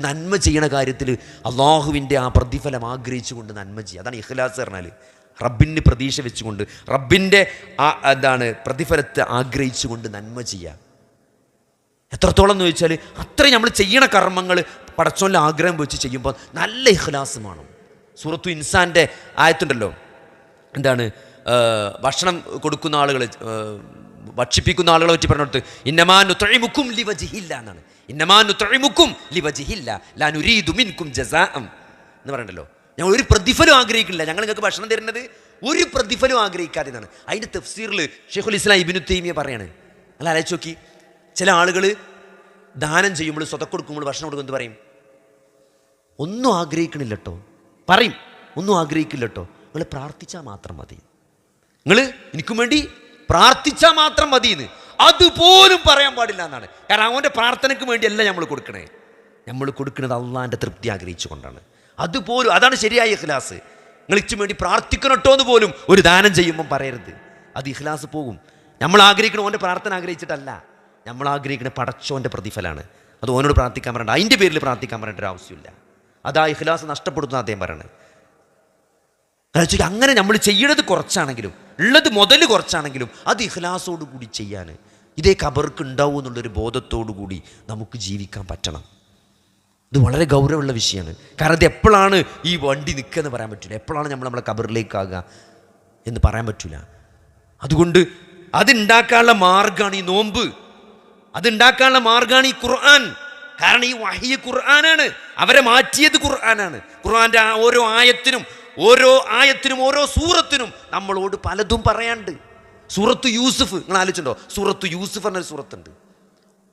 നന്മ ചെയ്യണ കാര്യത്തിൽ അള്ളാഹുവിന്റെ ആ പ്രതിഫലം ആഗ്രഹിച്ചുകൊണ്ട് നന്മ ചെയ്യുക അതാണ് ഇഖ്ലാസ് പറഞ്ഞാൽ റബ്ബിന് പ്രതീക്ഷ വെച്ചുകൊണ്ട് റബ്ബിന്റെ ആ എന്താണ് പ്രതിഫലത്തെ ആഗ്രഹിച്ചുകൊണ്ട് നന്മ ചെയ്യുക എത്രത്തോളം എന്ന് ചോദിച്ചാൽ അത്രയും നമ്മൾ ചെയ്യണ കർമ്മങ്ങൾ പടച്ചോന്റെ ആഗ്രഹം വെച്ച് ചെയ്യുമ്പോൾ നല്ല ഇഖ്ലാസ് വേണം. സൂറത്തു ഇൻസാന്റെ ആയത്തുണ്ടല്ലോ. എന്താണ് ഭക്ഷണം കൊടുക്കുന്ന ആളുകൾ ഭക്ഷിപ്പിക്കുന്ന ആളുകളെ പറ്റി പറഞ്ഞിടത്ത്. ഇന്നമാനു തൊഴിമുക്കും ലിവജില്ല എന്നാണ്. ഇന്നമാനു തൊഴിമുക്കും ലിവജിഹില്ല എന്ന് പറയണ്ടല്ലോ. ഞങ്ങൾ ഒരു പ്രതിഫലം ആഗ്രഹിക്കുന്നില്ല. ഞങ്ങൾ നിങ്ങൾക്ക് ഭക്ഷണം തരുന്നത് ഒരു പ്രതിഫലം ആഗ്രഹിക്കാതെ എന്നാണ് അതിന്റെ തഫ്സീറിൽ ഷെയ്ഖുൽ ഇസ്ലാം ഇബിനു തൈമിയ പറയാണ്. അല്ല അലച്ചു നോക്കി. ചില ആളുകൾ ദാനം ചെയ്യുമ്പോൾ സ്വതം കൊടുക്കുമ്പോൾ ഭക്ഷണം കൊടുക്കുമെന്ന് പറയും? ഒന്നും ആഗ്രഹിക്കണില്ല കേട്ടോ പറയും. ഒന്നും ആഗ്രഹിക്കില്ല കേട്ടോ നിങ്ങൾ പ്രാർത്ഥിച്ചാൽ മാത്രം മതി. നിങ്ങൾ എനിക്കും വേണ്ടി പ്രാർത്ഥിച്ചാൽ മാത്രം മതി അതുപോലും പറയാൻ പാടില്ല എന്നാണ്. കാരണം അവന്റെ പ്രാർത്ഥനയ്ക്ക് വേണ്ടിയല്ല നമ്മൾ കൊടുക്കണേ. നമ്മൾ കൊടുക്കുന്നത് അള്ളാന്റെ തൃപ്തി ആഗ്രഹിച്ചുകൊണ്ടാണ്. അതുപോലും അതാണ് ശരിയായ ഇഖ്ലാസ്. നിങ്ങൾ ഇച്ചു വേണ്ടി പ്രാർത്ഥിക്കണം കേട്ടോ എന്ന് പോലും ഒരു ദാനം ചെയ്യുമ്പം പറയരുത്. അത് ഇഖ്ലാസ് പോകും. നമ്മൾ ആഗ്രഹിക്കണം ഓന്റെ പ്രാർത്ഥന ആഗ്രഹിച്ചിട്ടല്ല. നമ്മൾ ആഗ്രഹിക്കുന്ന പടച്ചോന്റെ പ്രതിഫലമാണ്. അത് ഓനോട് പ്രാർത്ഥിക്കാൻ പറയണ്ട. അതിന്റെ പേരിൽ പ്രാർത്ഥിക്കാൻ പറയേണ്ട ഒരു ആവശ്യമില്ല. അതാ ഇഖ്ലാസ് നഷ്ടപ്പെടുത്തുന്ന അദ്ദേഹം പറയണത്. കാരണം അങ്ങനെ നമ്മൾ ചെയ്യണത് കുറച്ചാണെങ്കിലും ഉള്ളത് മുതൽ കുറച്ചാണെങ്കിലും അത് ഇഹ്ലാസോട് കൂടി ചെയ്യാൻ. ഇതേ കബർക്ക് ഉണ്ടാവും എന്നുള്ളൊരു ബോധത്തോടു കൂടി നമുക്ക് ജീവിക്കാൻ പറ്റണം. ഇത് വളരെ ഗൗരവമുള്ള വിഷയമാണ്. കാരണം ഇത് എപ്പോഴാണ് ഈ വണ്ടി നിൽക്കുക എന്ന് പറയാൻ പറ്റില്ല. എപ്പോഴാണ് നമ്മൾ നമ്മളെ കബറിലേക്കാകുക എന്ന് പറയാൻ പറ്റില്ല. അതുകൊണ്ട് അതുണ്ടാക്കാനുള്ള മാർഗമാണ് ഈ നോമ്പ്. അതുണ്ടാക്കാനുള്ള മാർഗമാണ് ഈ ഖുർആൻ. കാരണം ഈ വഹിയ ഖുർആനാണ്. അവരെ മാറ്റിയത് ഖുർആനാണ്. ഖുർആന്റെ ആ ഓരോ ആയത്തിനും ഓരോ ആയത്തിനും ഓരോ സൂറത്തിനും നമ്മളോട് പലതും പറയാണ്ട് സൂറത്ത് യൂസുഫ് നിങ്ങൾ ആലോചിച്ചിട്ടുണ്ടോ? സൂറത്ത് യൂസുഫ് എന്നൊരു സൂറത്തുണ്ട്.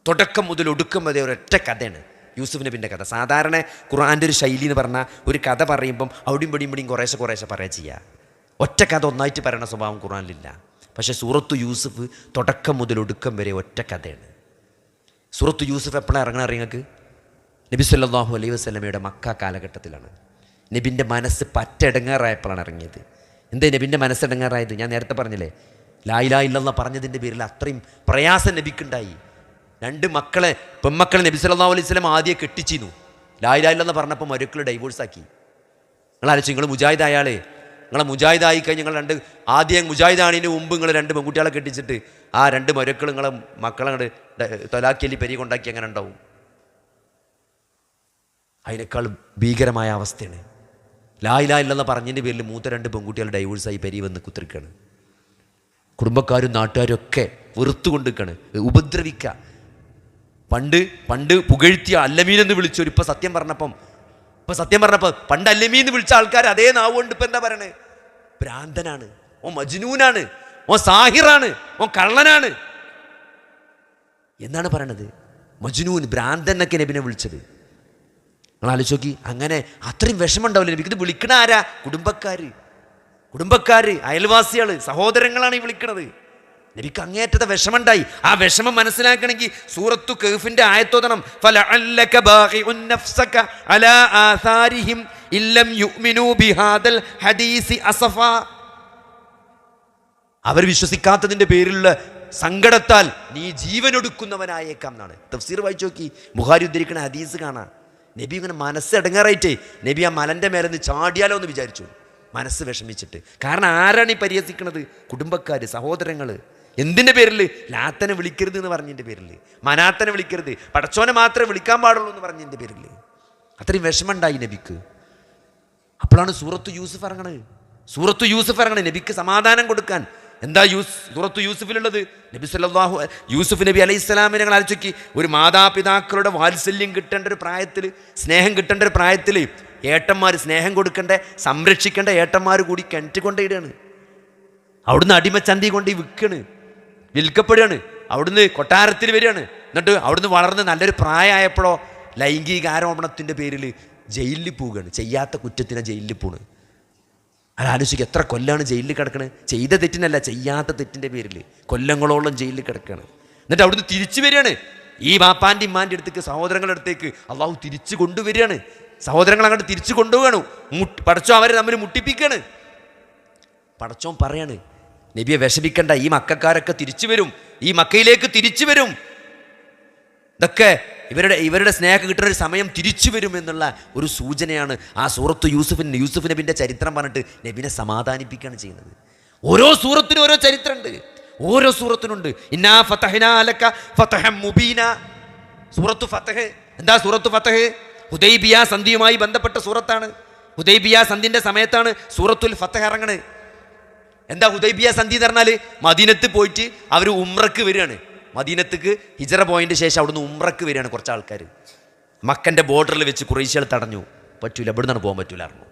തുടക്കം മുതൽ ഒടുക്കം വരെ ഒരൊറ്റ കഥയാണ് യൂസുഫ് നബിന്റെ കഥ. സാധാരണ ഖുർആന്റെ ഒരു ശൈലി എന്ന് പറഞ്ഞാൽ ഒരു കഥ പറയുമ്പം അവിടെയും ഇവിടെയും ഇവിടെയും കുറേശ്ശെ കുറേശ്ശെ പറയുക ചെയ്യുക ഒറ്റ കഥ ഒന്നായിട്ട് പറയണ സ്വഭാവം ഖുർആനിലില്ല. പക്ഷേ സൂറത്ത് യൂസുഫ് തുടക്കം മുതൽ ഒടുക്കം വരെ ഒറ്റ കഥയാണ്. സൂറത്ത് യൂസുഫ് എപ്പോഴാണ് ഇറങ്ങണ നിങ്ങൾക്ക്? നബി സല്ലല്ലാഹു അലൈഹി വസല്ലമയുടെ മക്ക കാലഘട്ടത്തിലാണ്. നബിന്റെ മനസ്സ് പറ്റടങ്ങാറായപ്പോഴാണ് ഇറങ്ങിയത്. എന്തേ നബിന്റെ മനസ്സെടങ്ങാറായത് ഞാൻ നേരത്തെ പറഞ്ഞില്ലേ? ലായിലാ ഇല്ലെന്ന പറഞ്ഞതിന്റെ പേരിൽ അത്രയും പ്രയാസം നബിക്കുണ്ടായി. രണ്ട് മക്കളെ പെൺമക്കളെ നബി സല്ലല്ലാഹു അലൈഹി സ്വലം ആദ്യം കെട്ടിച്ചിരുന്നു. ലായിലാ ഇല്ലെന്ന് പറഞ്ഞപ്പോൾ മരുക്കൾ ഡൈവോഴ്സ് ആക്കി. നിങ്ങൾ ആലോചിച്ചു നിങ്ങൾ മുജാഹിദ് അയാളെ നിങ്ങളെ മുജാഹിദ് ആയി കഴിഞ്ഞ് നിങ്ങൾ രണ്ട് ആദ്യം മുജാഹിദ് ആണിന് മുമ്പ് നിങ്ങൾ രണ്ട് പെൺകുട്ടികളെ കെട്ടിച്ചിട്ട് ആ രണ്ട് മരുക്കൾ നിങ്ങളെ മക്കളെ തൊലാക്കിയല്ലി പെരി കൊണ്ടാക്കി അങ്ങനെ ഉണ്ടാവും. അതിനേക്കാൾ ഭീകരമായ അവസ്ഥയാണ്. ലായിലാ ഇല്ലെന്ന് പറഞ്ഞതിന്റെ പേരിൽ മൂത്ത രണ്ട് പെൺകുട്ടികൾ ഡൈവേഴ്സായി പെരി വന്ന് കുത്തിരിക്കുകയാണ് കുടുംബക്കാരും നാട്ടുകാരും ഒക്കെ വെറുത്തു കൊണ്ടിരിക്കുകയാണ് ഉപദ്രവിക്കുക പണ്ട് പണ്ട് പുകഴ്ത്തിയ അല്ലമീൻ എന്ന് വിളിച്ചൊരു ഇപ്പൊ സത്യം പറഞ്ഞപ്പം ഇപ്പം സത്യം പറഞ്ഞപ്പോൾ പണ്ട് അല്ലമീൻ എന്ന് വിളിച്ച ആൾക്കാർ അതേ നാവ് കൊണ്ട് ഇപ്പം എന്താ പറയണേ? ഭ്രാന്തനാണ്. ഓ മജ്നൂനാണ്. ഓ സാഹിറാണ്. ഓ കള്ളനാണ്. എന്നാണ് പറയണത്? മജ്നൂൻ ഭ്രാന്തൻ എന്നൊക്കെ നബിനെ വിളിച്ചത്. നിങ്ങൾ ആലോചിച്ച് നോക്കി. അങ്ങനെ അത്രയും വിഷമം ഉണ്ടാവില്ല നബിക്ക് ഇത് വിളിക്കണ ആരാ? കുടുംബക്കാർ കുടുംബക്കാർ അയൽവാസികൾ സഹോദരങ്ങളാണ് ഈ വിളിക്കണത്. നബിക്ക് അങ്ങേറ്റത്തെ വിഷമുണ്ടായി ആ വിഷമം മനസ്സിലാക്കണമെങ്കിൽ സൂറത്തു കെഫിന്റെ ആയത്തോതണം. അവർ വിശ്വസിക്കാത്തതിന്റെ പേരിലുള്ള സങ്കടത്താൽ നീ ജീവനൊടുക്കുന്നവനായേക്കാം എന്നാണ്. തഫ്സീർ വായിച്ചു നോക്കി. ബുഹാരി ഉദ്ധരിക്കുന്ന ഹദീസ് കാണാം. നബി ഇങ്ങനെ മനസ്സ് ഇടങ്ങാറായിട്ടേ. നബി ആ മലന്റെ മേലെ നിന്ന് ചാടിയാലോ എന്ന് വിചാരിച്ചു. മനസ്സ് വിഷമിച്ചിട്ട്. കാരണം ആരാണ് ഈ പരിഹസിക്കുന്നത് കുടുംബക്കാർ സഹോദരങ്ങൾ എന്തിന്റെ പേരിൽ ലാത്തനെ വിളിക്കരുത് എന്ന് പറഞ്ഞതിന്റെ പേരിൽ മനാത്തനെ വിളിക്കരുത്. പടച്ചോനെ മാത്രമേ വിളിക്കാൻ പാടുള്ളൂ എന്ന് പറഞ്ഞതിന്റെ പേരിൽ അത്രയും വിഷമമുണ്ടായി നബിക്ക്. അപ്പോഴാണ് സൂറത്ത് യൂസഫ് ഇറങ്ങണത്. സൂറത്ത് യൂസഫ് ഇറങ്ങണത് നബിക്ക് സമാധാനം കൊടുക്കാൻ. എന്താ യൂസ് സൂറത്ത് യൂസുഫിലുള്ളത്? നബി സല്ലാഹു യൂസുഫ് നബി അലൈഹി സ്വലാമിനെ ഞങ്ങൾ ആലോചിക്കി. ഒരു മാതാപിതാക്കളുടെ വാത്സല്യം കിട്ടേണ്ട ഒരു പ്രായത്തിൽ സ്നേഹം കിട്ടേണ്ട ഒരു പ്രായത്തിൽ ഏട്ടന്മാർ സ്നേഹം കൊടുക്കേണ്ട സംരക്ഷിക്കേണ്ട ഏട്ടന്മാർ കൂടി കിണറ്റ് കൊണ്ടിടുകയാണ് അവിടുന്ന് അടിമച്ചന്തി കൊണ്ട് വിൽക്കണ് വിൽക്കപ്പെടുകയാണ്. അവിടുന്ന് കൊട്ടാരത്തിൽ വരികയാണ്. എന്നിട്ട് അവിടുന്ന് വളർന്ന് നല്ലൊരു പ്രായമായപ്പോഴോ ലൈംഗികാരോപണത്തിന്റെ പേരിൽ ജയിലിൽ പോവുകയാണ്. ചെയ്യാത്ത കുറ്റത്തിനെ ജയിലിൽ പോണ്. അത് ആലോചിക്കുക എത്ര കൊല്ലാണ് ജയിലിൽ കിടക്കണത് ചെയ്ത തെറ്റിനല്ല ചെയ്യാത്ത തെറ്റിന്റെ പേരിൽ കൊല്ലങ്ങളോളം ജയിലിൽ കിടക്കുകയാണ് എന്നിട്ട് അവിടുന്ന് തിരിച്ചു വരികയാണ്. ഈ വാപ്പാന്റെ ഇമ്മാന്റെ അടുത്തേക്ക് സഹോദരങ്ങളുടെ അടുത്തേക്ക് അള്ളാഹു തിരിച്ചു കൊണ്ടുവരികയാണ്. സഹോദരങ്ങൾ അങ്ങോട്ട് തിരിച്ചു കൊണ്ടുപോവുകയാണ്. മുട്ട് പടച്ചോ അവരെ തമ്മിൽ മുട്ടിപ്പിക്കുകയാണ് പടച്ചോൻ പറയാണ് നബിയെ വിഷമിക്കണ്ട ഈ മക്കാരൊക്കെ തിരിച്ചു വരും. ഈ മക്കയിലേക്ക് തിരിച്ചു വരും. ഇതൊക്കെ ഇവരുടെ ഇവരുടെ സ്നേഹം കിട്ടുന്ന ഒരു സമയം തിരിച്ചു വരുമെന്നുള്ള ഒരു സൂചനയാണ് ആ സൂറത്ത് യൂസുഫിൻ യൂസുഫ് നബിന്റെ ചരിത്രം പറഞ്ഞിട്ട് നബിനെ സമാധാനിപ്പിക്കുകയാണ് ചെയ്യുന്നത്. ഓരോ സൂറത്തിനും ഓരോ ചരിത്രമുണ്ട്. ഓരോ സൂറത്തിനുണ്ട്. ഇന്നാ ഫതഹ്നാ അലക്ക ഫതഹ മുബീന. സൂറത്തു ഫതഹ്. എന്താ സൂറത്തു ഫതഹ്? ഹുദൈബിയ സന്ധിയുമായി ബന്ധപ്പെട്ട സൂറത്താണ്. ഹുദൈബിയ സന്ധിന്റെ സമയത്താണ് സൂറത്തുൽ ഫതഹ് ഇറങ്ങണത്. എന്താ ഹുദൈബിയ സന്ധി എന്ന് പറഞ്ഞാൽ മദീനത്ത് പോയിട്ട് അവർ ഉമ്രക്ക് വരികയാണ്. മദീനത്തേക്ക് ഹിജറ പോയിന്റ് ശേഷം അവിടുന്ന് ഉമ്രക്ക് വരികയാണ് കുറച്ച് ആൾക്കാർ മക്കന്റെ ബോർഡറിൽ വെച്ച് കുറേശ്ശികൾ തടഞ്ഞു. പറ്റൂല ഇവിടുന്നാണ് പോകാൻ പറ്റൂലായിരുന്നു.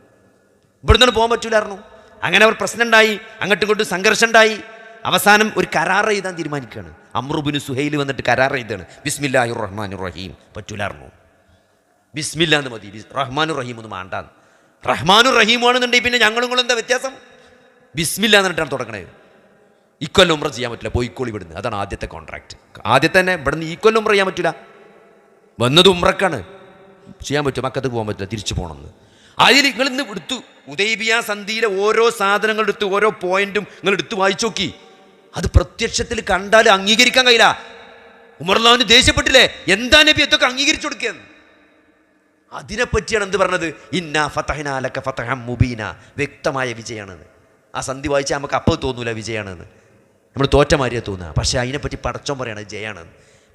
ഇവിടുന്നാണ് പോകാൻ പറ്റൂലായിരുന്നു. അങ്ങനെ അവർ പ്രശ്നം ഉണ്ടായി അങ്ങോട്ടും ഇങ്ങോട്ടും സംഘർഷം ഉണ്ടായി. അവസാനം ഒരു കരാർ എഴുതാൻ തീരുമാനിക്കുകയാണ്. അമ്രുബിന് സുഹൈൽ വന്നിട്ട് കരാർ എഴുതാണ് ബിസ്മില്ലാഹി റഹ്മാൻ റഹീം പറ്റൂലായിരുന്നു. ബിസ്മില്ല എന്ന് മതി. റഹ്മാനു റഹീം ഒന്ന് മാണ്ടാന്ന്. റഹ്മാനു റഹീമാണെന്നുണ്ടെങ്കിൽ പിന്നെ ഞങ്ങളും കൂടെ എന്താ വ്യത്യാസം? ബിസ്മില്ല എന്നിട്ടാണ് തുടങ്ങണത്. ഇക്കൊല്ലം ഉമ്ര ചെയ്യാൻ പറ്റില്ല. പോയിക്കോളി ഇവിടുന്ന്. അതാണ് ആദ്യത്തെ കോൺട്രാക്ട് ആദ്യത്തെ തന്നെ ഇവിടുന്ന് ഈ കൊല്ലം ഉമ്ര ചെയ്യാൻ പറ്റില്ല വന്നത് ഉമ്രക്കാണ് ചെയ്യാൻ പറ്റും മക്കത്ത് പോകാൻ പറ്റില്ല. തിരിച്ചു പോകണമെന്ന് അതിൽ നിങ്ങൾ ഇന്ന് എടുത്തു. ഉദൈബിയ സന്ധിയിലെ ഓരോ സാധനങ്ങൾ എടുത്ത്. ഓരോ പോയിന്റും നിങ്ങൾ എടുത്ത് വായിച്ചു നോക്കി. അത് പ്രത്യക്ഷത്തിൽ കണ്ടാൽ അംഗീകരിക്കാൻ കഴിയില്ല. ഉമർലാവിന് ദേഷ്യപ്പെട്ടില്ലേ? എന്താ നബി ഇതൊക്കെ അംഗീകരിച്ചു കൊടുക്കുകയെന്ന്? അതിനെപ്പറ്റിയാണ് എന്ത് പറഞ്ഞത്? ഇന്ന ഫതഹനാലക്ക ഫതഹം മുബീന. വ്യക്തമായ വിജയമാണെന്ന്. ആ സന്ധി വായിച്ചാൽ നമുക്ക് അപ്പോൾ തോന്നൂല വിജയമാണെന്ന്. നമ്മൾ തോറ്റ തോറ്റമാരിയെ തോന്നുക. പക്ഷേ അതിനെപ്പറ്റി പടച്ചോൻ പറയണത് ജയാണ്.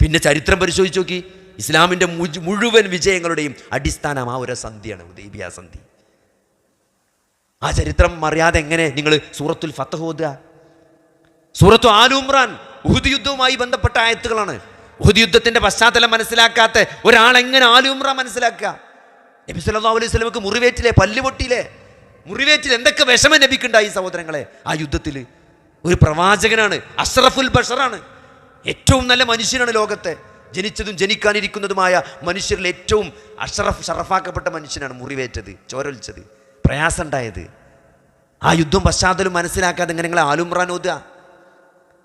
പിന്നെ ചരിത്രം പരിശോധിച്ച് നോക്കി. ഇസ്ലാമിന്റെ മുഴുവൻ വിജയങ്ങളുടെയും അടിസ്ഥാനം ആ ഒരു സന്ധിയാണ് ഉദൈബിയ സന്ധി. ആ ചരിത്രം അറിയാതെ എങ്ങനെ നിങ്ങൾ സൂറത്തുൽ ഫത്തഹ് ഓതുക? സൂറത്തു ആലുമ്രാൻ ഉഹുദ് യുദ്ധവുമായി ബന്ധപ്പെട്ട ആയത്തുകളാണ്. ഉഹുദ് യുദ്ധത്തിന്റെ പശ്ചാത്തലം മനസ്സിലാക്കാത്ത ഒരാൾ എങ്ങനെ ആലുമ്രാൻ മനസ്സിലാക്കുക? നബി സല്ലല്ലാഹു അലൈഹി സ്വലമക്ക് മുറിവേറ്റിലെ പല്ലുപൊട്ടിയിലെ മുറിവേറ്റിൽ എന്തൊക്കെ വിഷമം നബിക്കുണ്ടായി സഹോദരങ്ങളെ ആ യുദ്ധത്തിൽ ഒരു പ്രവാചകനാണ് അഷ്റഫുൽ ബഷറാണ്. ഏറ്റവും നല്ല മനുഷ്യനാണ് ലോകത്തെ. ജനിച്ചതും ജനിക്കാനിരിക്കുന്നതുമായ മനുഷ്യരിൽ ഏറ്റവും അഷറഫ് ഷറഫാക്കപ്പെട്ട മനുഷ്യനാണ് മുറിവേറ്റത് ചോരൊലിച്ചത് പ്രയാസം ഉണ്ടായത് ആ യുദ്ധം പശ്ചാത്തലം മനസ്സിലാക്കാതെ എങ്ങനെ നിങ്ങളെ ആലുമ്രാൻ ഓതുക.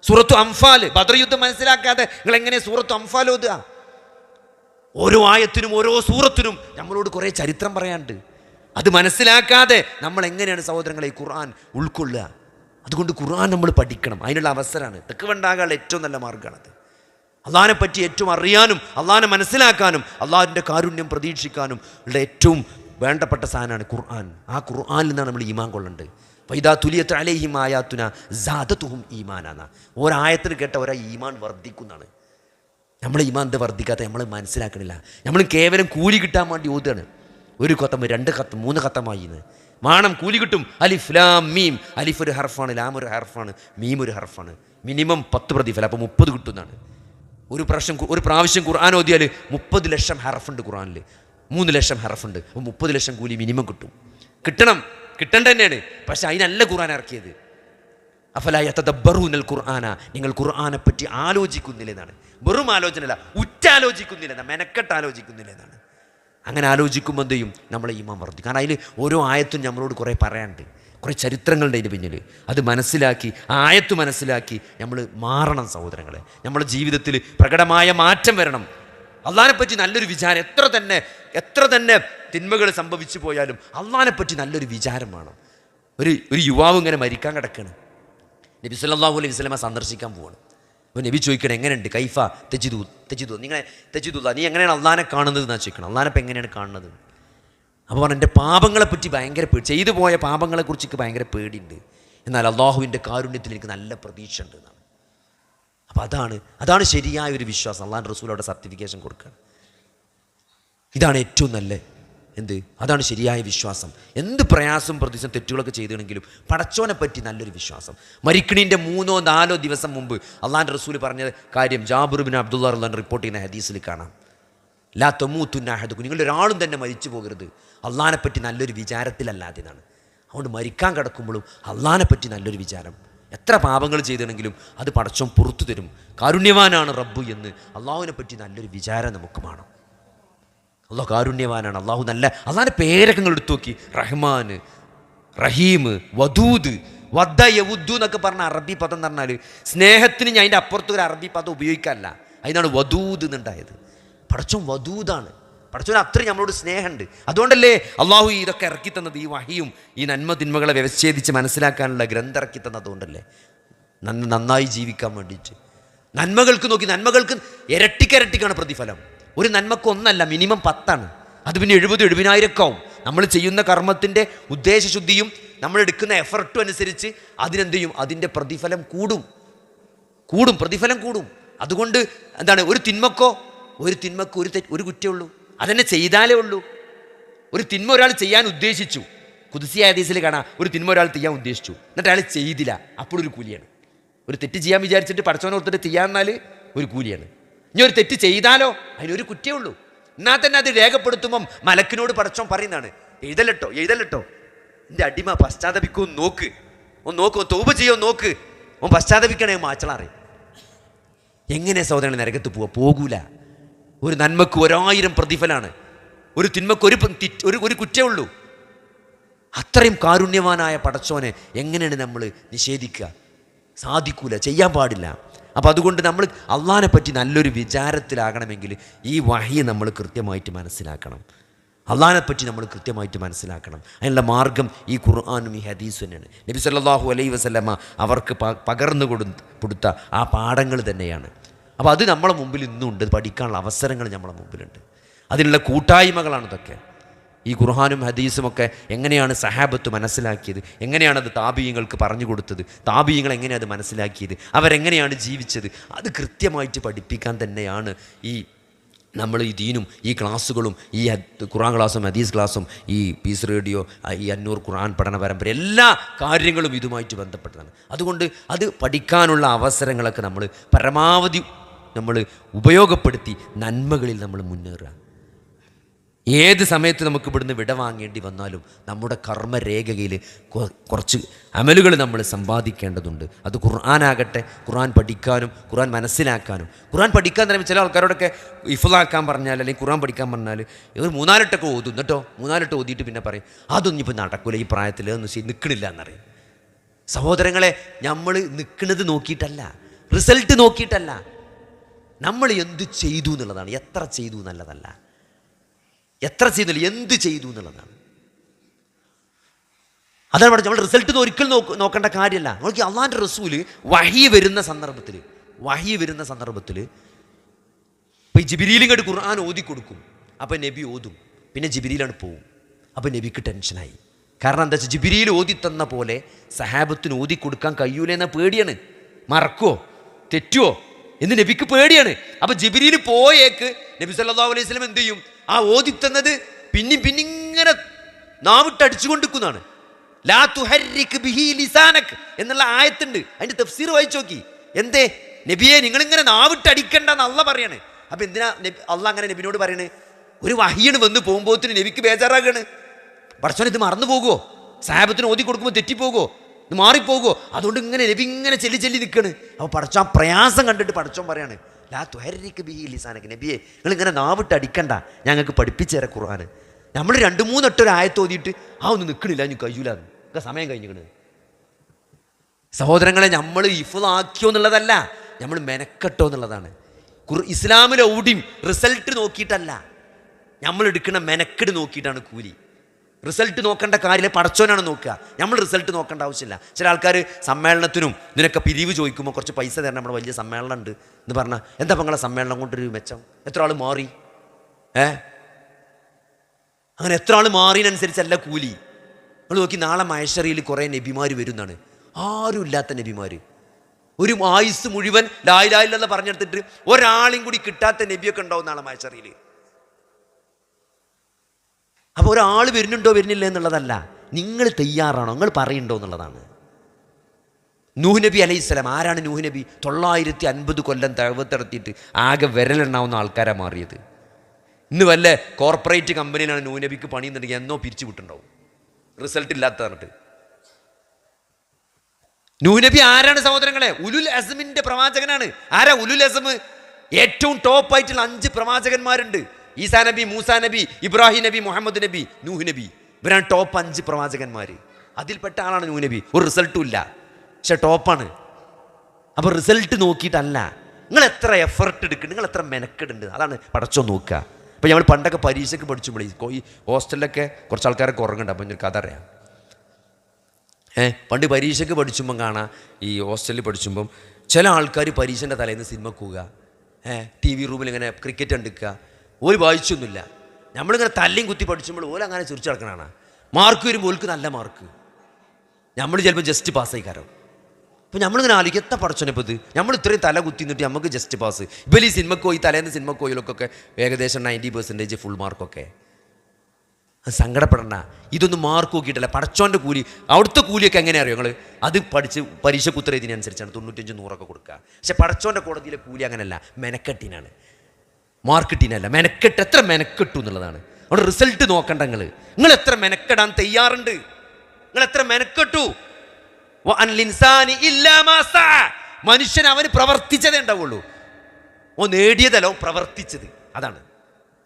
സൂറത്തു അംഫാൽ ബദർ യുദ്ധം മനസ്സിലാക്കാതെ നിങ്ങൾ എങ്ങനെ സൂറത്തു അംഫാൽ ഓതുക. ഓരോ ആയത്തിനും ഓരോ സൂറത്തിനും നമ്മളോട് കുറേ ചരിത്രം പറയാനുണ്ട്. അത് മനസ്സിലാക്കാതെ നമ്മൾ എങ്ങനെയാണ് സഹോദരങ്ങളെ ഖുർആൻ ഉൾക്കൊള്ളുക. അതുകൊണ്ട് ഖുർആൻ നമ്മൾ പഠിക്കണം. അതിനുള്ള അവസരമാണ് തെക്കുവണ്ടാകാനുള്ള ഏറ്റവും നല്ല മാർഗമാണത്. അള്ളാഹിനെ പറ്റി ഏറ്റവും അറിയാനും അള്ളാഹിനെ മനസ്സിലാക്കാനും അള്ളാഹിന്റെ കാരുണ്യം പ്രതീക്ഷിക്കാനും ഉള്ള ഏറ്റവും വേണ്ടപ്പെട്ട സാധനമാണ് ഖുർആൻ. ആ ഖുർആനിൽ നിന്നാണ് നമ്മൾ ഈമാൻ കൊള്ളേണ്ടത്. വൈദാ തുലിയത്ത് അലേഹിം ആയാത്തുന ജാതത്തുഹും ഈമാനാന്ന. ഒരായത്തിന് കേട്ട ഒരാ ഈമാൻ വർദ്ധിക്കുന്നതാണ് നമ്മൾ ഈമാന്ത് വർദ്ധിക്കാത്ത നമ്മൾ മനസ്സിലാക്കണില്ല. നമ്മൾ കേവലം കൂലി കിട്ടാൻ വേണ്ടി ഓതുകയാണ്. ഒരു കത്തം രണ്ട് കത്തം മൂന്ന് കത്തമായി മാണം കൂലി കിട്ടും. അലിഫ് ലാം മീം. അലിഫ് ഒരു ഹർഫാണ് ലാം ഒരു ഹർഫാണ് മീം ഒരു ഹർഫാണ്. മിനിമം പത്ത് പ്രതിഫലം അപ്പോൾ മുപ്പത് കിട്ടുന്നതാണ്. ഒരു പ്രാവശ്യം ഒരു പ്രാവശ്യം ഖുർആൻ ഓതിയാൽ മുപ്പത് ലക്ഷം ഹർഫുണ്ട് ഖുർആനിൽ മൂന്ന് ലക്ഷം ഹർഫുണ്ട്. അപ്പോൾ മുപ്പത് ലക്ഷം കൂലി മിനിമം കിട്ടും. കിട്ടണം. കിട്ടേണ്ട തന്നെയാണ്. പക്ഷേ അതിനല്ല ഖുർആൻ ഇറക്കിയത്. അഫലായ തദബ്ബറൂനൽ ഖുർആന. നിങ്ങൾ ഖുർആനെ പറ്റി ആലോചിക്കുന്നില്ല എന്നാണ്. വെറും ആലോചനയല്ല ഉറ്റാലോചിക്കുന്നില്ല എന്നാണ്. മെനക്കെട്ട് ആലോചിക്കുന്നില്ല എന്നാണ്. അങ്ങനെ ആലോചിക്കുമ്പോൾ എന്ത് ചെയ്യും? നമ്മളെ ഈമാൻ വർദ്ധിക്കും. കാരണം അതിൽ ഓരോ ആയത്തും നമ്മളോട് കുറേ പറയാനുണ്ട്. കുറേ ചരിത്രങ്ങളുടെ അതിന്റെ പിന്നിൽ അത് മനസ്സിലാക്കി ആ ആയത്ത് മനസ്സിലാക്കി നമ്മൾ മാറണം സഹോദരങ്ങളെ. നമ്മുടെ ജീവിതത്തിൽ പ്രകടമായ മാറ്റം വരണം. അള്ളഹാനെപ്പറ്റി പറ്റി നല്ലൊരു വിചാരം എത്ര തന്നെ എത്ര തന്നെ തിന്മകൾ സംഭവിച്ചു പോയാലും അള്ളഹാനെപ്പറ്റി പറ്റി നല്ലൊരു വിചാരം വേണം. ഒരു ഒരു യുവാവ് ഇങ്ങനെ മരിക്കാൻ കിടക്കുകയാണ് നബിസ്വല്ലാഹു അലൈഹി വസല്ലമ സന്ദർശിക്കാൻ പോവാണ്. അപ്പോൾ നബി ചോദിക്കണം എങ്ങനെയുണ്ട്? കൈഫ തെജിദു തെജിദു നിങ്ങളെ തെജിദുല്ല നീ എങ്ങനെയാണ് അള്ളാനെ കാണുന്നത് എന്നാ ചോദിക്കണം? അള്ളാനെ ഇപ്പം എങ്ങനെയാണ് കാണുന്നത്? അപ്പോൾ പറഞ്ഞു എന്റെ പാപങ്ങളെപ്പറ്റി ഭയങ്കര പേടി ചെയ്തു പോയ പാപങ്ങളെക്കുറിച്ച് ഭയങ്കര പേടിയുണ്ട്. എന്നാൽ അള്ളാഹുവിന്റെ കാരുണ്യത്തിൽ എനിക്ക് നല്ല പ്രതീക്ഷ ഉണ്ട് എന്നാണ്. അപ്പോൾ അതാണ് അതാണ് ശരിയായ ഒരു വിശ്വാസം. അള്ളാൻ റസൂലോടെ സർട്ടിഫിക്കേഷൻ കൊടുക്കുക ഇതാണ് ഏറ്റവും നല്ല എന്ത്? അതാണ് ശരിയായ വിശ്വാസം. എന്ത് പ്രയാസവും പ്രതിസം തെറ്റുകളൊക്കെ ചെയ്തിണെങ്കിലും പടച്ചോനെ പറ്റി നല്ലൊരു വിശ്വാസം. മരിക്കണീന്റെ മൂന്നോ നാലോ ദിവസം മുമ്പ് അള്ളാൻ റസൂൽ പറഞ്ഞ കാര്യം ജാബിറുബിൻ അബ്ദുള്ള റഹ്ലാൻ റിപ്പോർട്ട് ചെയ്യുന്ന ഹദീസിൽ കാണാം. ലാ തൊമ്മൂത്തുന്നാഹദുക്കും നിങ്ങൾ ഒരാളും തന്നെ മരിച്ചു പോകരുത്. അള്ളാനെ പറ്റി നല്ലൊരു വിചാരത്തിലല്ലാതെ എന്നാണ് അതുകൊണ്ട് മരിക്കാൻ കിടക്കുമ്പോഴും അള്ളാനെ പറ്റി നല്ലൊരു വിചാരം. എത്ര പാപങ്ങൾ ചെയ്തിണെങ്കിലും അത് പടച്ചോൻ പുറത്തു തരും. കാരുണ്യവാനാണ് റബ്ബു എന്ന് അള്ളാഹുവിനെ പറ്റി നല്ലൊരു വിചാരം നമുക്ക് വേണം. അള്ളാഹു കാരുണ്യവാനാണ്. അള്ളാഹു നല്ല അള്ളാഹിന്റെ പേരൊക്കെ നിങ്ങൾ എടുത്തു നോക്കി. റഹ്മാൻ റഹീം വധൂദ് വദ്ദ യവുദ്ദു എന്നൊക്കെ പറഞ്ഞ അറബി പദം എന്ന് പറഞ്ഞാൽ സ്നേഹത്തിന് ഞാൻ അതിന്റെ അപ്പുറത്ത് ഒരു അറബി പദം ഉപയോഗിക്കാനല്ല. അതിനാണ് വധൂദ് എന്നുണ്ടായത്. പടച്ചോൻ വധൂദാണ്. പടച്ചോൻ അത്രയും നമ്മളോട് സ്നേഹമുണ്ട്. അതുകൊണ്ടല്ലേ അള്ളാഹു ഇതൊക്കെ ഇറക്കി തന്നത് ഈ വഹിയും ഈ നന്മ തിന്മകളെ വ്യവച്ഛേദിച്ച് മനസ്സിലാക്കാനുള്ള ഗ്രന്ഥം ഇറക്കി തന്നത് അതുകൊണ്ടല്ലേ? നന്ന നന്നായി ജീവിക്കാൻ വേണ്ടിയിട്ട്. നന്മകൾക്ക് നോക്കി നന്മകൾക്ക് ഇരട്ടിക്കരട്ടിക്കാണ് പ്രതിഫലം. ഒരു നന്മക്ക് ഒന്നല്ല മിനിമം പത്താണ്. അത് പിന്നെ എഴുപത് എഴുപതിനായിരമൊക്കെ ആവും നമ്മൾ ചെയ്യുന്ന കർമ്മത്തിന്റെ ഉദ്ദേശശുദ്ധിയും നമ്മൾ എടുക്കുന്ന എഫർട്ടും അനുസരിച്ച് അതിനെന്ത് ചെയ്യും? അതിന്റെ പ്രതിഫലം കൂടും. കൂടും പ്രതിഫലം കൂടും. അതുകൊണ്ട് എന്താണ്? ഒരു തിന്മക്കോ? ഒരു തിന്മക്ക് ഒരു ഒരു കുറ്റേ ഉള്ളൂ. അതന്നെ ചെയ്താലേ ഉള്ളൂ. ഒരു തിന്മ ഒരാൾ ചെയ്യാൻ ഉദ്ദേശിച്ചു. കുതിസിയ ഹദീസിൽ കാണാം. ഒരു തിന്മ ഒരാൾ ചെയ്യാൻ ഉദ്ദേശിച്ചു. എന്നിട്ട് അയാൾ ചെയ്തില്ല. അപ്പോഴൊരു കൂലിയാണ്. ഒരു തെറ്റ് ചെയ്യാൻ വിചാരിച്ചിട്ട് പഠിച്ചവനെ ചെയ്യാന്നാൽ ഒരു കൂലിയാണ്. ഇനി ഒരു തെറ്റ് ചെയ്താലോ? അതിനൊരു കുറ്റേ ഉള്ളൂ. എന്നാൽ തന്നെ അത് രേഖപ്പെടുത്തുമ്പം മലക്കിനോട് പടച്ചോൻ പറയുന്നതാണ്. എഴുതലട്ടോ എഴുതലട്ടോ എന്റെ അടിമ പശ്ചാത്തപിക്കും നോക്ക്. ഒന്ന് നോക്കോ തോപ് ചെയ്യോ നോക്ക്. ഓൻ പശ്ചാത്തപിക്കണേ മാച്ചളാറേ എങ്ങനെ സഹോദരൻ നരകത്ത് പോവുക പോകൂല. ഒരു നന്മക്ക് ഒരായിരം പ്രതിഫലാണ്. ഒരു തിന്മക്ക് ഒരു ഒരു ഒരു കുറ്റേ ഉള്ളൂ. അത്രയും കാരുണ്യവാനായ പടച്ചോനെ എങ്ങനെയാണ് നമ്മൾ നിഷേധിക്കുക? സാധിക്കൂല ചെയ്യാൻ പാടില്ല. അപ്പം അതുകൊണ്ട് നമ്മൾ അള്ളാഹിനെ പറ്റി നല്ലൊരു വിചാരത്തിലാകണമെങ്കിൽ ഈ വഹിയെ നമ്മൾ കൃത്യമായിട്ട് മനസ്സിലാക്കണം. അള്ളാഹിനെ പറ്റി നമ്മൾ കൃത്യമായിട്ട് മനസ്സിലാക്കണം. അതിനുള്ള മാർഗം ഈ ഖുർആാനും ഈ ഹദീസും തന്നെയാണ്. നബി സല്ലാഹു അലൈ വസല്ലമ അവർക്ക് പകർന്നു കൊടു കൊടുത്ത ആ പാഠങ്ങൾ തന്നെയാണ്. അപ്പോൾ അത് നമ്മളെ മുമ്പിൽ ഇന്നുണ്ട്. പഠിക്കാനുള്ള അവസരങ്ങൾ നമ്മളെ മുമ്പിലുണ്ട്. അതിനുള്ള കൂട്ടായ്മകളാണ് ഇതൊക്കെ. ഈ ഖുർഹാനും ഹദീസുമൊക്കെ എങ്ങനെയാണ് സഹാബത്ത് മനസ്സിലാക്കിയത്? എങ്ങനെയാണ് അത് താപീയങ്ങൾക്ക് പറഞ്ഞു കൊടുത്തത്? താപീയങ്ങൾ എങ്ങനെയാണ് അത് മനസ്സിലാക്കിയത്? അവരെങ്ങനെയാണ് ജീവിച്ചത്? അത് കൃത്യമായിട്ട് പഠിപ്പിക്കാൻ തന്നെയാണ് ഈ നമ്മൾ ഈ ദീനും ഈ ക്ലാസ്സുകളും ഈ ഖുറാൻ ക്ലാസ്സും ഹദീസ് ക്ലാസ്സും ഈ പീസ് റേഡിയോ ഈ അന്നൂർ ഖുറാൻ പഠന പരമ്പര എല്ലാ കാര്യങ്ങളും ഇതുമായിട്ട് ബന്ധപ്പെട്ടതാണ്. അതുകൊണ്ട് അത് പഠിക്കാനുള്ള അവസരങ്ങളൊക്കെ നമ്മൾ പരമാവധി നമ്മൾ ഉപയോഗപ്പെടുത്തി നന്മകളിൽ നമ്മൾ മുന്നേറുക. ഏത് സമയത്ത് നമുക്ക് ഇവിടുന്ന് വിട വാങ്ങേണ്ടി വന്നാലും നമ്മുടെ കർമ്മരേഖയിൽ കുറച്ച് അമലുകൾ നമ്മൾ സമ്പാദിക്കേണ്ടതുണ്ട്. അത് ഖുർആാനാകട്ടെ ഖുർആൻ പഠിക്കാനും ഖുർആൻ മനസ്സിലാക്കാനും. ഖുർആൻ പഠിക്കാൻ തന്നെ ചില ആൾക്കാരോടൊക്കെ ഇഫുലാക്കാൻ പറഞ്ഞാൽ അല്ലെങ്കിൽ ഖുർആൻ പഠിക്കാൻ പറഞ്ഞാൽ ഇവർ മൂന്നാലെട്ടൊക്കെ ഓതും. കേട്ടോ മൂന്നാലെട്ട് ഓതിയിട്ട് പിന്നെ പറയും അതൊന്നും ഇപ്പോൾ നടക്കൂല ഈ പ്രായത്തിൽ ഒന്നും നിൽക്കണില്ല എന്നറിയും സഹോദരങ്ങളെ നമ്മൾ നിൽക്കുന്നത് നോക്കിയിട്ടല്ല റിസൾട്ട് നോക്കിയിട്ടല്ല. നമ്മൾ എന്ത് ചെയ്തു എന്നുള്ളതാണ്. എത്ര ചെയ്തു എന്നുള്ളതല്ല. എത്ര ചെയ്യുന്നില്ല എന്ത് ചെയ്തു എന്നുള്ളതാണ്. അതാണ് പറഞ്ഞത്. നമ്മൾ റിസൾട്ട് ഒരിക്കലും നോക്ക് നോക്കേണ്ട കാര്യമല്ല. നോക്കി അള്ളാന്റെ റസൂൽ വഹി വരുന്ന സന്ദർഭത്തിൽ വഹി വരുന്ന സന്ദർഭത്തിൽ ഇപ്പം ഈ ജിബിരിയിലും കണ്ട് ഖുർആൻ ഓതി കൊടുക്കും. അപ്പം നബി ഓതും. പിന്നെ ജിബിരിയിലാണ് പോവും. അപ്പം നബിക്ക് ടെൻഷനായി. കാരണം എന്താ വെച്ചാൽ ജിബിരിയിൽ ഓതി തന്ന പോലെ സഹാബത്തിന് ഓതി കൊടുക്കാൻ കഴിയൂലെന്ന പേടിയാണ്. മറക്കുമോ തെറ്റുമോ എന്ന് നബിക്ക് പേടിയാണ്. അപ്പോൾ ജിബിരിയിൽ പോയേക്ക് നബി സല്ലാ അലൈഹി സ്വലം എന്ത് ചെയ്യും? ആ ഓതി തന്നത് പിന്നെയും പിന്നിങ്ങനെ നാവിട്ട് അടിച്ചുകൊണ്ടിരിക്കുന്നതാണ്. ലാ തുഹരിക് ബിഹി ലിസാനക് എന്നുള്ള ആയത്തുണ്ട്. അതിന്റെ തഫ്സീർ വായിച്ചു നോക്കി. എന്തേ? നബിയെ നിങ്ങളിങ്ങനെ നാവിട്ട് അടിക്കണ്ടെന്ന് അല്ല പറയാണ്. അപ്പൊ എന്തിനാ അല്ല അങ്ങനെ നബിനോട് പറയണേ? ഒരു വഹിയാണ് വന്ന് പോകുമ്പോത്തിന് നബിക്ക് ബേജാറാകാണ്. പടച്ചോൻ ഇത് മറന്നു പോകുമോ സാഹബത്തിന് ഓതി കൊടുക്കുമ്പോൾ തെറ്റിപ്പോകുമോ ഇത് മാറിപ്പോകുമോ അതുകൊണ്ട് ഇങ്ങനെ നബി ഇങ്ങനെ ചെല്ലി ചെല്ലി നിൽക്കണ് അപ്പോൾ പടച്ചോൻ പ്രയാസം കണ്ടിട്ട് പടച്ചോൻ പറയാണ്. ലാ ബി നബിയെ നിങ്ങൾ ഇങ്ങനെ നാവിട്ട് അടിക്കണ്ട. ഞങ്ങൾക്ക് പഠിപ്പിച്ചു തരാം ഖുർആന് നമ്മൾ രണ്ട് മൂന്നെട്ടൊരു ആയത്ത് ഓതിയിട്ട് ആ ഒന്നും നിൽക്കണില്ല ഞാൻ കഴിയൂല ഒക്കെ സമയം കഴിഞ്ഞിക്കണ്. സഹോദരങ്ങളെ നമ്മൾ ഇഫുലാക്കിയോ എന്നുള്ളതല്ല നമ്മൾ മെനക്കെട്ടോ എന്നുള്ളതാണ്. ഇസ്ലാമിലെ ഓടിയും റിസൾട്ട് നോക്കിയിട്ടല്ല. നമ്മൾ എടുക്കുന്ന മെനക്കെട് നോക്കിയിട്ടാണ് കൂലി. റിസൾട്ട് നോക്കേണ്ട കാര്യം പടച്ചോനാണ് നോക്കുക. നമ്മൾ റിസൾട്ട് നോക്കേണ്ട ആവശ്യമില്ല. ചില ആൾക്കാർ സമ്മേളനത്തിനും ഇതിനൊക്കെ പിരിവ് ചോദിക്കുമ്പോൾ കുറച്ച് പൈസ തരണം നമ്മുടെ വലിയ സമ്മേളനം ഉണ്ട് എന്ന് പറഞ്ഞാൽ എന്താ നിങ്ങളെ സമ്മേളനം കൊണ്ടൊരു മെച്ചം? എത്ര ആൾ മാറി? ഏ? അങ്ങനെ എത്ര ആൾ മാറിയതിനനുസരിച്ചല്ല കൂലി. നമ്മൾ നോക്കി നാളെ മഹേശ്വറിയിൽ കുറേ നബിമാർ വരുന്നതാണ് ആരും ഇല്ലാത്ത നബിമാർ ഒരു ആയുസ് മുഴുവൻ ലായിലായില്ലെന്ന് പറഞ്ഞെടുത്തിട്ട് ഒരാളെയും കൂടി കിട്ടാത്ത നബിയൊക്കെ ഉണ്ടാവും നാളെ മഹേശ്വറിയിൽ അപ്പോൾ ഒരാൾ വരുന്നുണ്ടോ വരുന്നില്ല എന്നുള്ളതല്ല. നിങ്ങൾ തയ്യാറാണോ? നിങ്ങൾ പറയുന്നുണ്ടോ എന്നുള്ളതാണ്. നൂഹ് നബി അലൈഹി സ്വലാം ആരാണ് നൂഹ് നബി? തൊള്ളായിരത്തി അൻപത് കൊല്ലം തഴവത്തിറത്തിയിട്ട് ആകെ വിരലെണ്ണാവുന്ന ആൾക്കാരെ മാറിയത്. ഇന്ന് വല്ല കോർപ്പറേറ്റ് കമ്പനിയിലാണ് നൂഹ് നബിക്ക് പണിയുന്നുണ്ടെങ്കിൽ എന്നോ പിരിച്ചു വിട്ടുണ്ടാവും റിസൾട്ട് ഇല്ലാത്ത പറഞ്ഞിട്ട്. നൂഹ് നബി ആരാണ് സഹോദരങ്ങളെ? ഉലുൽ അസമിന്റെ പ്രവാചകനാണ്. ആരാ ഉലുൽ അസം ഏറ്റവും ടോപ്പ് ആയിട്ടുള്ള അഞ്ച് പ്രവാചകന്മാരുണ്ട്. ഈസാ നബി മൂസാ നബി ഇബ്രാഹിം നബി മുഹമ്മദ് നബി നൂഹ് നബി. ഇവരാണ് ടോപ്പ് അഞ്ച് പ്രവാചകന്മാർ അതിൽപ്പെട്ട ആളാണ് നൂഹ് നബി. ഒരു റിസൾട്ടും ഇല്ല. പക്ഷെ ടോപ്പാണ് അപ്പോൾ റിസൾട്ട് നോക്കിയിട്ടല്ല. നിങ്ങൾ എത്ര എഫർട്ട് എടുക്കുന്നുണ്ട് നിങ്ങൾ എത്ര മെനക്കെടുണ്ട് അതാണ് പടച്ചോ നോക്കുക. അപ്പോൾ നമ്മൾ പണ്ടൊക്കെ പരീക്ഷയ്ക്ക് പഠിച്ചുമ്പോൾ ഈ ഹോസ്റ്റലിലൊക്കെ കുറച്ച് ആൾക്കാരൊക്കെ ഉറങ്ങുന്നുണ്ട്. അപ്പം ഞാൻ കഥ അറിയാം ഏ പണ്ട് പരീക്ഷയ്ക്ക് പഠിച്ചുമ്പം കാണാം ഈ ഹോസ്റ്റലിൽ പഠിച്ചുമ്പം ചില ആൾക്കാർ പരീക്ഷന്റെ തലേന്ന് സിനിമ കൂക ഏ ടി വി റൂമിൽ ഇങ്ങനെ ക്രിക്കറ്റ് കണ്ടിക്കുക ഓൽ വായിച്ചൊന്നുമില്ല. നമ്മളിങ്ങനെ തല്ലിയും കുത്തി പഠിച്ചുമ്പോൾ ഓല അങ്ങനെ ചിരിച്ചു കിടക്കണാണ് മാർക്ക് വരുമ്പോൾ ഓൽക്ക് നല്ല മാർക്ക് നമ്മൾ ചിലപ്പോൾ ജസ്റ്റ് പാസ്സായിക്കാരോ അപ്പോൾ നമ്മളിങ്ങനെ ആലോചിക്കും എത്ര പഠിച്ചോനെ ഇപ്പോൾ ഇത്? നമ്മൾ ഇത്രയും തല കുത്തി നിന്നിട്ട് നമുക്ക് ജസ്റ്റ് പാസ് ഇപ്പോൾ ഈ സിനിമക്ക് പോയി തലേന്ന് സിനിമക്ക് പോയിലൊക്കെ ഏകദേശം നയന്റി പെർസെന്റേജ് ഫുൾ മാർക്കൊക്കെ അത് സങ്കടപ്പെടണ്ട. ഇതൊന്നും മാർക്ക് നോക്കിയിട്ടല്ല. പടച്ചോന്റെ കൂലി അവിടുത്തെ കൂലിയൊക്കെ എങ്ങനെ അറിയോ ഞങ്ങൾ അത് പഠിച്ച് പരീക്ഷ കുത്തരതിനനുസരിച്ചാണ് തൊണ്ണൂറ്റഞ്ച് നൂറൊക്കെ കൊടുക്കുക. പക്ഷേ പടച്ചോന്റെ കോടതിയിലെ കൂലി അങ്ങനെയല്ല. മെനക്കെട്ടിനാണ്. മാർക്കറ്റിനല്ല. മെനക്കെട്ട് എത്ര മെനക്കെട്ടു എന്നുള്ളതാണ്. അവിടെ റിസൾട്ട് നോക്കണ്ട നിങ്ങൾ നിങ്ങൾ എത്ര മെനക്കെടാൻ തയ്യാറുണ്ട്? നിങ്ങൾ എത്ര മെനക്കെട്ടു. മനുഷ്യൻ അവന് പ്രവർത്തിച്ചതേ ഉണ്ടാവുള്ളൂ. ഓ നേടിയതല്ലോ പ്രവർത്തിച്ചത്. അതാണ്.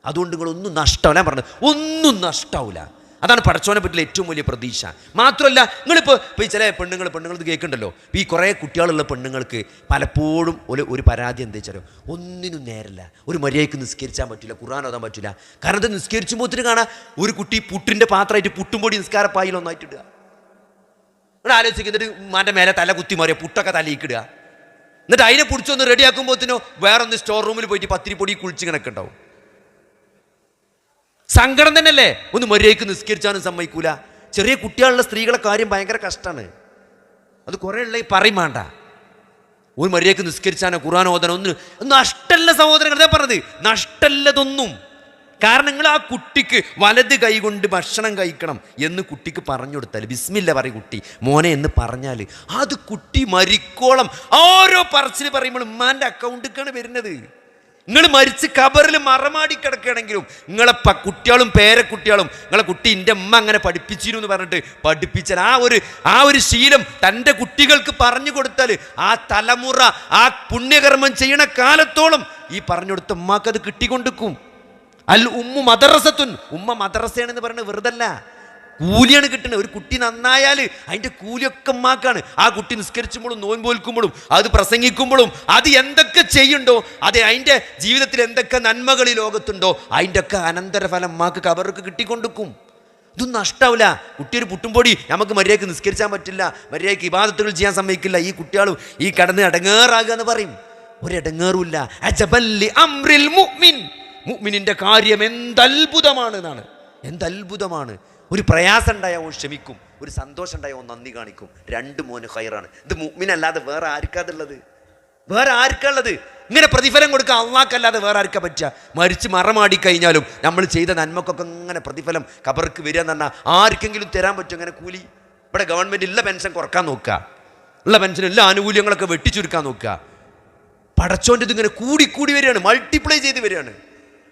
അതുകൊണ്ട് നിങ്ങൾ ഒന്നും നഷ്ടമല്ല ഞാൻ പറഞ്ഞത് ഒന്നും നഷ്ടാവില്ല അതാണ് പടച്ചോനെ പറ്റിയുള്ള ഏറ്റവും വലിയ പ്രതീക്ഷ. മാത്രമല്ല നിങ്ങളിപ്പോൾ ഇപ്പോൾ ചില പെണ്ണുങ്ങൾ പെണ്ണുങ്ങൾ ഇത് കേൾക്കുന്നുണ്ടല്ലോ. ഈ കുറേ കുട്ടികളുള്ള പെണ്ണുങ്ങൾക്ക് പലപ്പോഴും ഒരു ഒരു പരാതി എന്താ വെച്ചാലോ ഒന്നിനും നേരല്ല. ഒരു മര്യാദയ്ക്ക് നിസ്കരിച്ചാൻ പറ്റില്ല ഖുർആൻ ഓതാൻ പറ്റില്ല. കാരണം ഇത് നിസ്കരിച്ചുമ്പോൾ കാണാൻ ഒരു കുട്ടി പുട്ടിന്റെ പാത്രമായിട്ട് പുട്ടുംപൊടി നിസ്കാരപ്പായിൽ ഒന്നായിട്ട് ഇടുക നിങ്ങൾ ആലോചിക്കുന്നിട്ട് മാന്റെ മേലെ തല കുത്തി മാറിയ പുട്ടൊക്കെ തലയിക്കിടുക എന്നിട്ട് അതിനെ പിടിച്ചൊന്ന് റെഡിയാക്കുമ്പോഴത്തേനോ വേറൊന്ന് സ്റ്റോർ റൂമിൽ പോയിട്ട് പത്തിരി പൊടി കുളിച്ച് കണക്ക് ഉണ്ടാവും സങ്കടം തന്നെയല്ലേ? ഒന്ന് മര്യാദയ്ക്ക് നിസ്കരിച്ചാലും സമ്മതിക്കൂല. ചെറിയ കുട്ടികളുള്ള സ്ത്രീകളെ കാര്യം ഭയങ്കര കഷ്ടമാണ്. അത് കുറേ ഉള്ള പറയും വേണ്ട. ഒരു മര്യാദയ്ക്ക് നിസ്കരിച്ചാനോ ഖുർആൻ ഒന്ന് ഒന്നും നഷ്ടല്ല സഹോദരങ്ങൾ അതാ പറഞ്ഞത്. നഷ്ടല്ലതൊന്നും കാരണം നിങ്ങൾ ആ കുട്ടിക്ക് വലത് കൈകൊണ്ട് ഭക്ഷണം കഴിക്കണം എന്ന് കുട്ടിക്ക് പറഞ്ഞു കൊടുത്താൽ ബിസ്മില്ല പറയും കുട്ടി. മോനെ എന്ന് പറഞ്ഞാൽ അത് കുട്ടി മരിക്കോളം. ഓരോ പറച്ചിൽ പറയുമ്പോൾ ഉമ്മാന്റെ അക്കൗണ്ടിക്കാണ് വരുന്നത്. നിങ്ങൾ മരിച്ച് കബറിൽ മറമാടി കിടക്കുകയാണെങ്കിലും നിങ്ങളെ പ കുട്ടികളും പേരക്കുട്ടികളും നിങ്ങളെ കുട്ടി എന്റെ അമ്മ അങ്ങനെ പഠിപ്പിച്ചിരുന്നു എന്ന് പറഞ്ഞിട്ട് പഠിപ്പിച്ച ആ ഒരു ആ ഒരു ശീലം തന്റെ കുട്ടികൾക്ക് പറഞ്ഞു കൊടുത്താൽ ആ തലമുറ ആ പുണ്യകർമ്മം ചെയ്യണ കാലത്തോളം ഈ പറഞ്ഞു കൊടുത്ത അമ്മക്കത് കിട്ടിക്കൊണ്ടിരിക്കും. അൽ ഉമ്മു മദ്രസത്തുൻ ഉമ്മ മദ്രസയാണെന്ന് പറയുന്നത് വെറുതല്ല. കൂലിയാണ് കിട്ടുന്നത്. ഒരു കുട്ടി നന്നായാൽ അതിന്റെ കൂലിയൊക്കെ ഉമ്മാക്കാണ്. ആ കുട്ടി നിസ്കരിച്ചുമ്പോഴും നോൻപോൽക്കുമ്പോഴും അത് പ്രസംഗിക്കുമ്പോഴും അത് എന്തൊക്കെ ചെയ്യുണ്ടോ അത് അതിന്റെ ജീവിതത്തിൽ എന്തൊക്കെ നന്മകൾ ഈ ലോകത്തുണ്ടോ അതിന്റെ ഒക്കെ അനന്തരഫലം മാക്ക് കവർക്ക് കിട്ടിക്കൊണ്ടിരിക്കും. ഇതൊന്നും നഷ്ടാവില്ല. കുട്ടി ഒരു പുട്ടുംപൊടി നമുക്ക് മര്യാദയ്ക്ക് നിസ്കരിച്ചാൻ പറ്റില്ല. മര്യാദയ്ക്ക് ഇബാദത്തുകൾ ചെയ്യാൻ സമ്മതിക്കില്ല. ഈ കുട്ടികളും ഈ കടന്ന് ഇടങ്ങേറാകുക എന്ന് പറയും. ഒരു ഇടങ്ങേറുമില്ല അജബല്ലി അംറിൽ മുഅ്മിൻ. മുഅ്മിനിന്റെ കാര്യം എന്തത്ഭുതമാണ് എന്നാണ്. എന്തത്ഭുതമാണ് ഒരു പ്രയാസം ഉണ്ടായാൽ ഓൻ ക്ഷമിക്കും. ഒരു സന്തോഷം ഉണ്ടായാൽ ഓൻ നന്ദി കാണിക്കും. രണ്ട് മോന് ഹൈറാണ് ഇത് മുഗ്മിനല്ലാതെ വേറെ ആർക്കാതുള്ളത്? വേറെ ആർക്കുള്ളത്? ഇങ്ങനെ പ്രതിഫലം കൊടുക്കുക അള്ളാഹ്ക്കല്ലാതെ വേറെ ആർക്കാ പറ്റുക മരിച്ച് മറമാടി കഴിഞ്ഞാലും നമ്മൾ ചെയ്ത നന്മക്കൊക്കെ ഇങ്ങനെ പ്രതിഫലം കബർക്ക് വരിക എന്ന് പറഞ്ഞാൽ ആർക്കെങ്കിലും തരാൻ പറ്റും അങ്ങനെ കൂലി? ഇവിടെ ഗവൺമെന്റ് ഇല്ല പെൻഷൻ കുറയ്ക്കാൻ നോക്കുക. ഉള്ള പെൻഷൻ എല്ലാ ആനുകൂല്യങ്ങളൊക്കെ വെട്ടിച്ചുരുക്കാൻ നോക്കുക. പടച്ചോന്റെ ഇതിങ്ങനെ കൂടി കൂടി വരികയാണ്. മൾട്ടിപ്ലൈ ചെയ്ത് വരികയാണ്.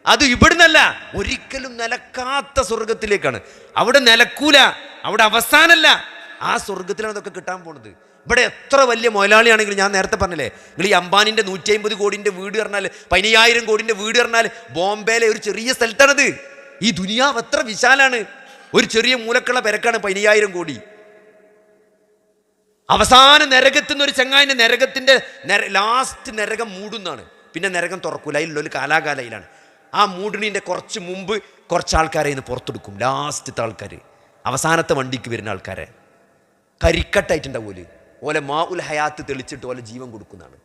അത് ഇവിടുന്നല്ല. ഒരിക്കലും നിലക്കാത്ത സ്വർഗത്തിലേക്കാണ് അവിടെ നിലക്കൂല അവിടെ അവസാനല്ല. ആ സ്വർഗത്തിലാണ് അതൊക്കെ കിട്ടാൻ പോണത്. ഇവിടെ എത്ര വലിയ മുതലാളിയാണെങ്കിലും ഞാൻ നേരത്തെ പറഞ്ഞില്ലേ നിങ്ങൾ ഈ അംബാനിന്റെ നൂറ്റി അമ്പത് കോടിന്റെ വീട് പറഞ്ഞാൽ പതിനയ്യായിരം കോടിന്റെ വീട് പറഞ്ഞാൽ ബോംബെയിലെ ഒരു ചെറിയ സ്ഥലത്താണത്. ഈ ദുനിയാവ് എത്ര വിശാലാണ്. ഒരു ചെറിയ മൂലക്കുള്ള പെരക്കാണ് പതിനയ്യായിരം കോടി. അവസാന നരകത്തുന്ന ഒരു ചങ്ങായിന്റെ നരകത്തിന്റെ ലാസ്റ്റ് നരകം മൂടുന്നാണ്. പിന്നെ നരകം തുറക്കൂല അതിലുള്ള ഒരു കാലാകാലയിലാണ്. ആ മൂടിണീന്റെ കുറച്ച് മുമ്പ് കുറച്ച് ആൾക്കാരെ ഇന്ന് പുറത്തെടുക്കും. ലാസ്റ്റത്തെ ആൾക്കാർ അവസാനത്തെ വണ്ടിക്ക് വരുന്ന ആൾക്കാരെ. കരിക്കട്ടായിട്ടുണ്ടാവൂൽ? ഓലെ മാ ഉൽ ഹയാത്ത് തെളിച്ചിട്ട് ഓലെ ജീവൻ കൊടുക്കുന്നതാണ്.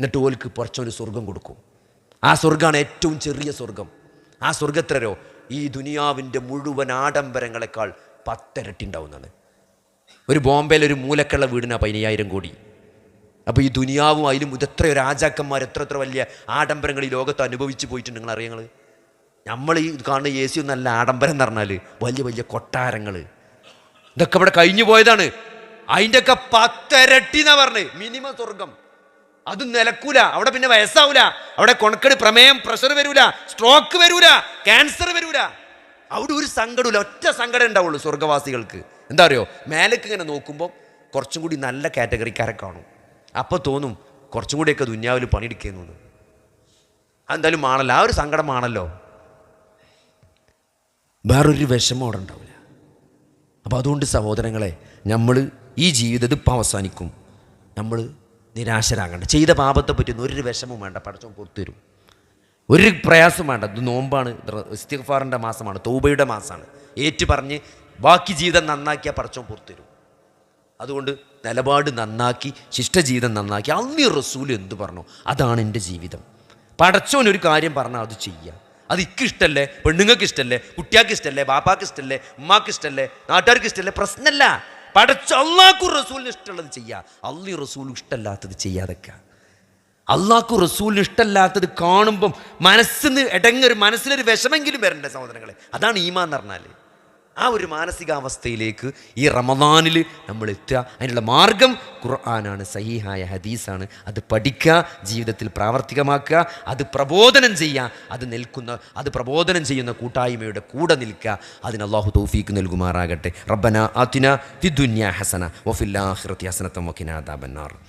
എന്നിട്ട് ഓൽക്ക് കുറച്ചൊരു സ്വർഗം കൊടുക്കും. ആ സ്വർഗമാണ് ഏറ്റവും ചെറിയ സ്വർഗം. ആ സ്വർഗത്രരോ ഈ ദുനിയാവിന്റെ മുഴുവൻ ആഡംബരങ്ങളെക്കാൾ പത്തരട്ടി ഉണ്ടാവുന്നതാണ് ഒരു ബോംബെയിൽ ഒരു മൂലക്കുള്ള വീടിനാ പതിനയ്യായിരം കോടി. അപ്പോൾ ഈ ദുനിയാവും അതിലും ഇതെത്ര രാജാക്കന്മാർ എത്ര എത്ര വലിയ ആഡംബരങ്ങൾ ഈ ലോകത്ത് അനുഭവിച്ച് പോയിട്ടുണ്ട് നിങ്ങൾ അറിയങ്ങൾ നമ്മൾ ഈ കാണുന്ന എ സി ഒന്നല്ല ആഡംബരം എന്ന് പറഞ്ഞാൽ വലിയ വലിയ കൊട്ടാരങ്ങൾ ഇതൊക്കെ ഇവിടെ കഴിഞ്ഞു പോയതാണ്. അതിന്റെയൊക്കെ പത്തരട്ടി എന്നാ പറഞ്ഞത് മിനിമം സ്വർഗം. അത് നിലക്കൂല. അവിടെ പിന്നെ വയസ്സാവൂല. അവിടെ കൊണക്കട് പ്രമേയം പ്രഷർ വരൂല. സ്ട്രോക്ക് വരൂല. ക്യാൻസർ വരൂല. അവിടെ ഒരു സങ്കടമില്ല ഒറ്റ സങ്കടം ഉണ്ടാവുള്ളൂ സ്വർഗവാസികൾക്ക്. എന്താ അറിയോ? മേലേക്ക് ഇങ്ങനെ നോക്കുമ്പോൾ കുറച്ചും കൂടി നല്ല കാറ്റഗറിക്കാരെ കാണും. അപ്പോൾ തോന്നും കുറച്ചും കൂടിയൊക്കെ ദുന്യാവിൽ പണിയെടുക്കുന്നു അതെന്തായാലും ആണല്ലോ ആ ഒരു സങ്കടമാണല്ലോ വേറൊരു വിഷമം അവിടെ ഉണ്ടാവില്ല. അപ്പോൾ അതുകൊണ്ട് സഹോദരങ്ങളെ നമ്മൾ ഈ ജീവിതം ഇപ്പം അവസാനിക്കും. നമ്മൾ നിരാശരാകണ്ട. ചെയ്ത പാപത്തെ പറ്റുന്ന ഒരു വിഷമവും വേണ്ട പടച്ചോൻ പുറത്തു തരും. ഒരു പ്രയാസം വേണ്ട. ഇത് നോമ്പാണ് ഇസ്തിഫാറിന്റെ മാസമാണ് തൗബയുടെ മാസമാണ്. ഏറ്റു പറഞ്ഞ് ബാക്കി ജീവിതം നന്നാക്കിയാൽ പടച്ചോൻ പുറത്തു തരും. അതുകൊണ്ട് നിലപാട് നന്നാക്കി ശിഷ്ടജീവിതം നന്നാക്കി. അന്നീ റസൂൽ എന്ത് പറഞ്ഞു? അതാണ് എന്റെ ജീവിതം. പടച്ചോൻ ഒരു കാര്യം പറഞ്ഞാൽ അത് ചെയ്യുക അത് ഇക്കിഷ്ടല്ലേ പെണ്ണുങ്ങൾക്ക് ഇഷ്ടല്ലേ? കുട്ടിയാൾക്ക് ഇഷ്ടല്ലേ? ബാപ്പാക്ക് ഇഷ്ടല്ലേ? ഉമ്മാക്ക് ഇഷ്ടല്ലേ? നാട്ടുകാർക്ക് ഇഷ്ടല്ലേ? പ്രശ്നമല്ല പടച്ച അള്ളാഹ്ക്കും റസൂലിന് ഇഷ്ടമുള്ളത് ചെയ്യുക അള്ളി റസൂൽ ഇഷ്ടമല്ലാത്തത് ചെയ്യാതൊക്കെ. അള്ളാഹ്ക്കു റസൂലിന് ഇഷ്ടമല്ലാത്തത് കാണുമ്പം മനസ്സിന് ഇടങ്ങൊരു മനസ്സിലൊരു വിഷമെങ്കിലും വരണ്ടേ സഹോദരങ്ങളെ? അതാണ് ഈമാൻ എന്ന് പറഞ്ഞാൽ ആ ഒരു മാനസികാവസ്ഥയിലേക്ക് ഈ റമദാനിൽ നമ്മൾ എത്തുക. അതിനുള്ള മാർഗം ഖുർആനാണ് സഹിഹായ ഹദീസാണ്. അത് പഠിക്കുക ജീവിതത്തിൽ പ്രാവർത്തികമാക്കുക അത് പ്രബോധനം ചെയ്യുക അത് നിൽക്കുന്ന അത് പ്രബോധനം ചെയ്യുന്ന കൂട്ടായ്മയുടെ കൂടെ നിൽക്കുക. അതിന് അള്ളാഹു തൗഫീക്ക് നൽകുമാറാകട്ടെ. റബ്ബന ആത്തിന ഫിദ്ദുന്യ ഹസന വഫില്ലാഹിറത്തി ഹസനത്തം വക്കിനാദാബന്നാർ